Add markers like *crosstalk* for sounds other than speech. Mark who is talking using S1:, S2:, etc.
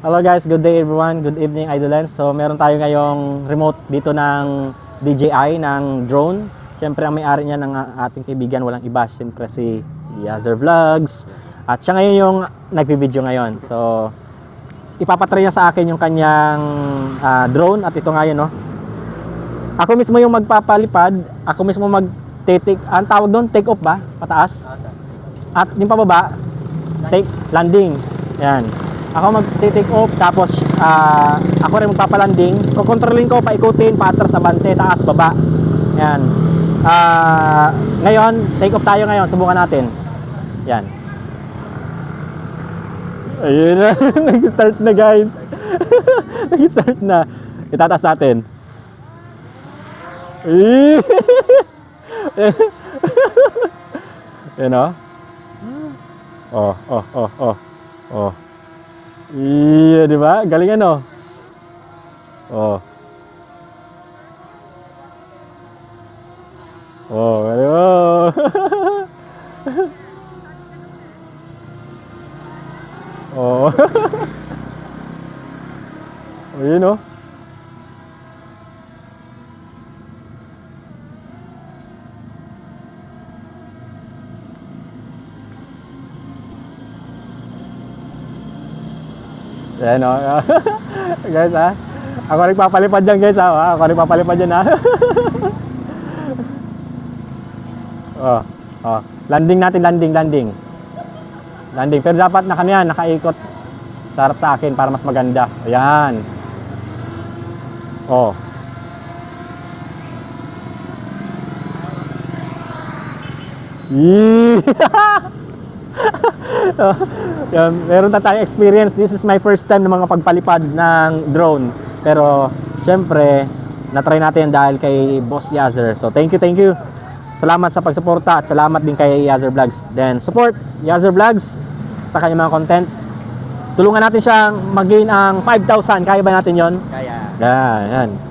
S1: Hello guys, good day everyone. Good evening Idolens. So meron tayo ngayong remote dito ng DJI ng drone. Siyempre ang may-ari niya ng uh, ating kaibigan walang iba, siyempre si Yazer Vlogs. At siya ngayon yung nagvi-video ngayon. So ipapatry niya sa akin yung kanyang ah, drone at ito ngayon no. Ako mismo yung magpapalipad, ako mismo mag take ang tawag doon take off ba? Pataas? At yung pababa, take landing. Yan. Ako mag-take off tapos ah, ako rin magpapalanding. Kokontrolin ko paikutin paatras abante taas baba. Yan. Ah, ngayon, take off tayo ngayon. Subukan natin. Yan. Ayun na. *laughs* Nag-start na guys. *laughs* Nag-start na. Itataas natin. Eh. Yan o. Oh, oh, oh, oh. Oh. Iya, di ba? Galing ano? Oh. Oh, galing oh. *laughs* oh. Ayun *laughs* oh. Yan o. *laughs* guys ha. Ako nagpapalipad dyan guys ha. Ako nagpapalipad dyan ha. *laughs* oh. Oh. Landing natin, landing, landing. Landing. Pero dapat na kanya, nakaikot sa harap sa akin para mas maganda. Ayan. Oh. Yee! *laughs* *laughs* Yan, meron na tayong experience. This is my first time na mga pagpalipad ng drone. Pero, syempre, na-try natin dahil kay Boss Yazer. So, thank you, thank you. Salamat sa pagsuporta at salamat din kay Yazer Vlogs. Then, support Yazer Vlogs sa kanyang mga content. Tulungan natin siyang mag-gain ang 5,000. Kaya ba natin yon?
S2: Kaya.
S1: Yan, yan.